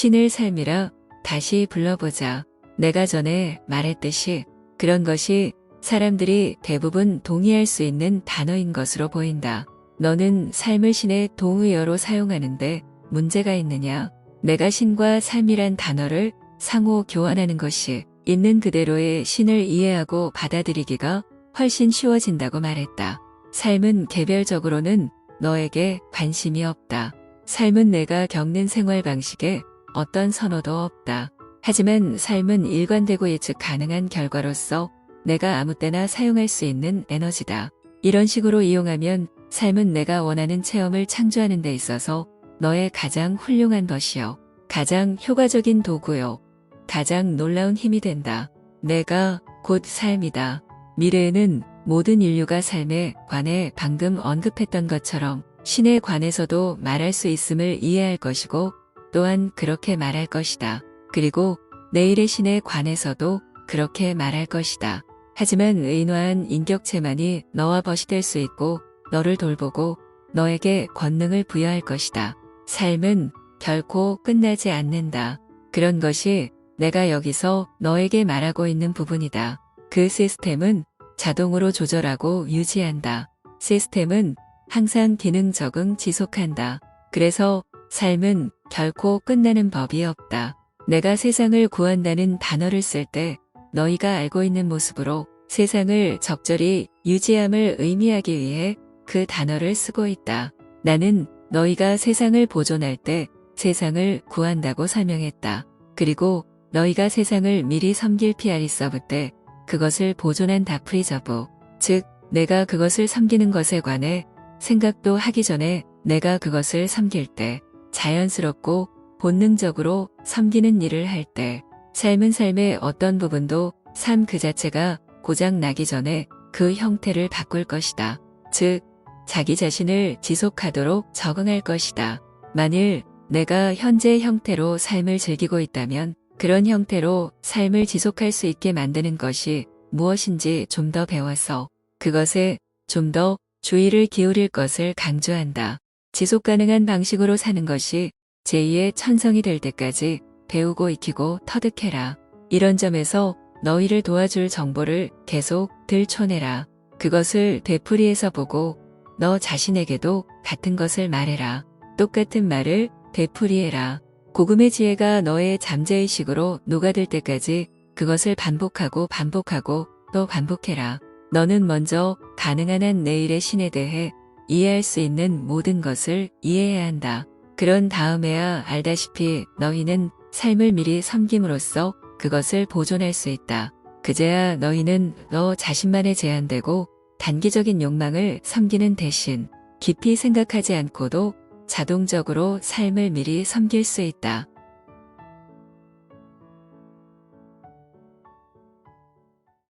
신을 삶이라 다시 불러보자. 내가 전에 말했듯이 그런 것이 사람들이 대부분 동의할 수 있는 단어인 것으로 보인다. 너는 삶을 신의 동의어로 사용하는데 문제가 있느냐? 내가 신과 삶이란 단어를 상호 교환하는 것이 있는 그대로의 신을 이해하고 받아들이기가 훨씬 쉬워진다고 말했다. 삶은 개별적으로는 너에게 관심이 없다. 삶은 내가 겪는 생활 방식에 어떤 선호도 없다. 하지만 삶은 일관되고 예측 가능한 결과로서 내가 아무 때나 사용할 수 있는 에너지다. 이런 식으로 이용하면 삶은 내가 원하는 체험을 창조하는 데 있어서 너의 가장 훌륭한 것이요. 가장 효과적인 도구요. 가장 놀라운 힘이 된다. 내가 곧 삶이다. 미래에는 모든 인류가 삶에 관해 방금 언급했던 것처럼 신에 관해서도 말할 수 있음을 이해할 것이고 또한 그렇게 말할 것이다. 그리고 내일의 신에 관해서도 그렇게 말할 것이다. 하지만 의노한 인격체만이 너와 벗이 될 수 있고 너를 돌보고 너에게 권능을 부여할 것이다. 삶은 결코 끝나지 않는다. 그런 것이 내가 여기서 너에게 말하고 있는 부분이다. 그 시스템은 자동으로 조절하고 유지한다. 시스템은 항상 기능 적응 지속한다. 그래서 삶은 결코 끝나는 법이 없다. 내가 세상을 구한다는 단어를 쓸 때 너희가 알고 있는 모습으로 세상을 적절히 유지함을 의미하기 위해 그 단어를 쓰고 있다. 나는 너희가 세상을 보존할 때 세상을 구한다고 설명했다. 그리고 너희가 세상을 미리 섬길 피아리 서브 때 그것을 보존한 다프리저브, 즉 내가 그것을 섬기는 것에 관해 생각도 하기 전에 내가 그것을 섬길 때 자연스럽고 본능적으로 섬기는 일을 할 때 삶은 삶의 어떤 부분도 삶 그 자체가 고장 나기 전에 그 형태를 바꿀 것이다. 즉, 자기 자신을 지속하도록 적응할 것이다. 만일 내가 현재 형태로 삶을 즐기고 있다면 그런 형태로 삶을 지속할 수 있게 만드는 것이 무엇인지 좀 더 배워서 그것에 좀 더 주의를 기울일 것을 강조한다. 지속 가능한 방식으로 사는 것이 제2의 천성이 될 때까지 배우고 익히고 터득해라. 이런 점에서 너희를 도와줄 정보를 계속 들춰내라. 그것을 되풀이해서 보고 너 자신에게도 같은 것을 말해라. 똑같은 말을 되풀이해라. 고금의 지혜가 너의 잠재의식으로 녹아들 때까지 그것을 반복하고 반복하고 또 반복해라. 너는 먼저 가능한 한 내일의 신에 대해 이해할 수 있는 모든 것을 이해해야 한다. 그런 다음에야 알다시피 너희는 삶을 미리 섬김으로써 그것을 보존할 수 있다. 그제야 너희는 너 자신만에 제한되고 단기적인 욕망을 섬기는 대신 깊이 생각하지 않고도 자동적으로 삶을 미리 섬길 수 있다.